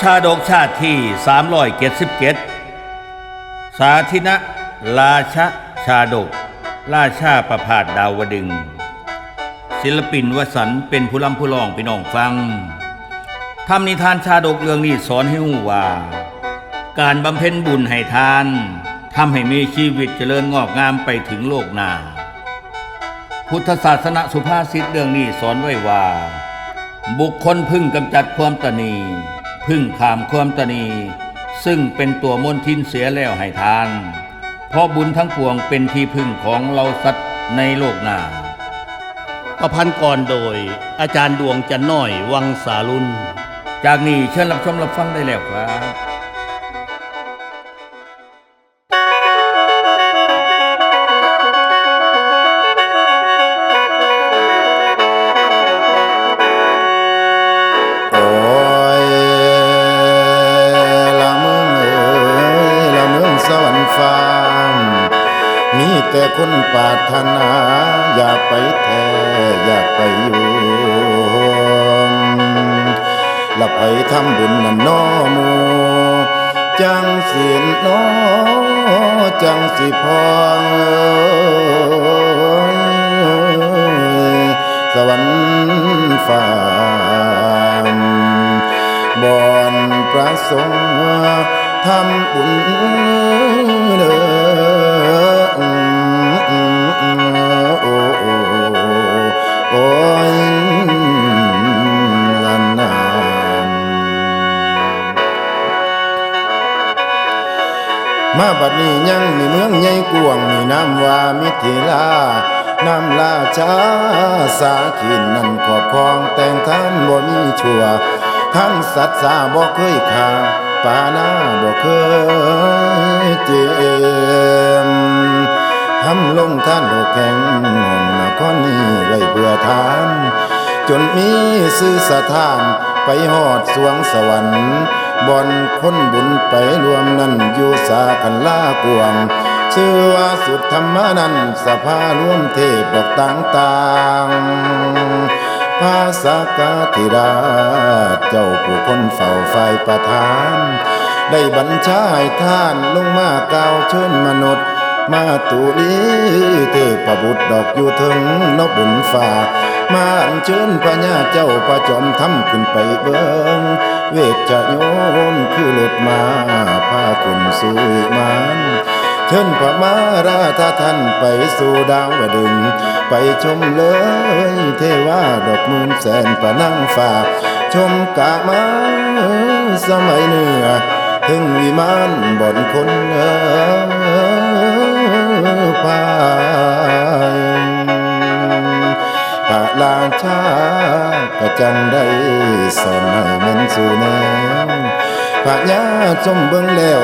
ชาดกชาติที่377สาธินะราชาชาดก ราชาประพาสดาวดึง ศิลปินวสันเป็นผู้ล้ำผู้ร้องพี่น้องฟังทำนิทานชาดกเรื่องนี้สอนให้รู้ว่า การบำเพ็ญบุญให้ทานทำให้มีชีวิตเจริญงอกงามไปถึงโลกหน้าพุทธศาสนาสุภาษิตเรื่องนี้สอนไว้ว่า บุคคลพึ่งกำจัดความตนี พึ่งขามความตนี ซึ่งเป็นตัวมนทินเสียแล้วให้ทาน เพราะบุญทั้งปวงเป็นที่พึ่งของเราสัตว์ในโลกหน้า ประพันธ์ก่อนโดยอาจารย์ดวงจันน้อยวังสาลุน จากนี้เชิญรับชมรับฟังได้แล้วครับ แต่คนปาถนา อย่าไปแท้อย่าไปอยู่ละไปทำบุญนั่นน้อมูจังสินน้อจังสิพองสวรรค์ฟ้าบอนประสงค์ทำบุญเด้อ มาบัดนี้ยังมีเมืองใหญ่กวงมีน้ำว่ามิถิลาน้ำลาชาสาขินนั่นขอบครองแต่งท่านบ่มีชั่วท่านสัตว์สาบ่เคยขา ปานาบ่เคยเจียมทำลงท่านดอกแข็งนครนี้ไว้เพื่อทาน จนมีสื่อสถานไปหอดสวงสวรรค์บ่อนคนบุญไปรวมนั่นอยู่สากันลากวงชื่อว่าสุดธรรมนั้นสภารวมเทพดอกต่างๆภาษากาธิราช คนเฝ้าไฟประทาน ได้บัญชาให้ท่านลงมากล่าวเชิญมนุษย์ มาตุลีเทพบุตรดอกอยู่ถึงนบุญฝ่ามาอัญเชิญพระญาเจ้าประจอมทำขึ้นไปเบิงเวทจะโยมคือหลุดมาพาขึ้นสู่มานเชิญพระมาราธาท่านไปสู่ดาวดึง ไปชมเลยเทวาดอกมื่นแสนประนั่งฝ่า ชมกะมาสมัยเหนือถึงวิมานบ่อนคนเออพายพระราชาก็จังได้สอนให้ม็นสู่แนวพระญาชมเบิ่งแล้ว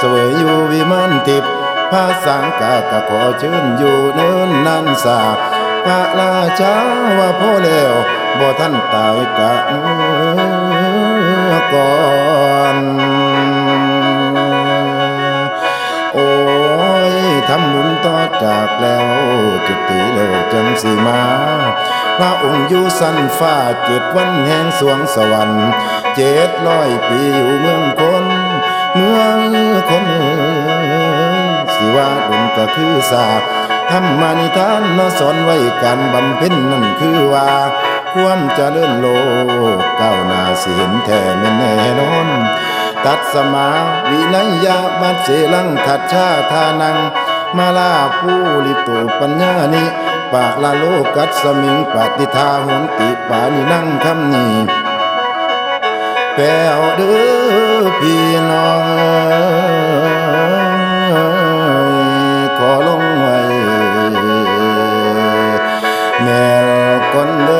สวยอยู่วิมานทิพย์พระสังกากะขอเชิญอยู่เนินนันสาพระราชาว่าพ่อแล้ว บ่ท่านตายกะเมื่อก่อนโอ้ยทำบุญต่อจากแล้วจุติแล้วจังสีมาพระองค์อยู่สันฟ้าเจ็ดวันแห่งสวงสวรรค์เจ็ดร้อยปีอยู่เมืองคนเมืองคนสิว่าดนก็คือสาบธรรมานิทานนสอนไว้การบำเพ็ญนั่นคือว่า ความจะเจริญโลกก้าวหน้าสิเห็นแท้แม่นแน่นอน ตัดสมาวินัยยาบัดเสลังทัดชาทานัง มาลาผู้ลิโตปัญญานิปากลาโลกัสมิงปฏิทาหุนติปานินั่งคำนี้แปลเด้อพี่น้องเอ้ยขอลงไว้แม่คนเด้อ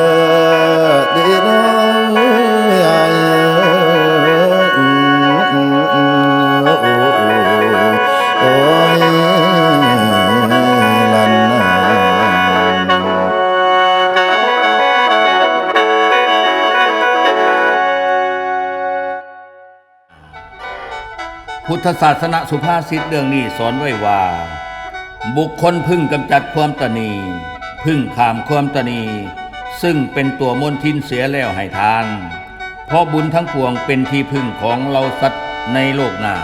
พุทธศาสนาสุภาษิตเรื่องนี้สอนไว้ว่า บุคคลพึ่งกำจัดความตนี พึ่งขามความตนี ซึ่งเป็นตัวมนทินเสียแล้วให้ทาน เพเพราะบุญทั้งปวงเป็นที่พึ่งของเราสัตว์ในโลกหน้า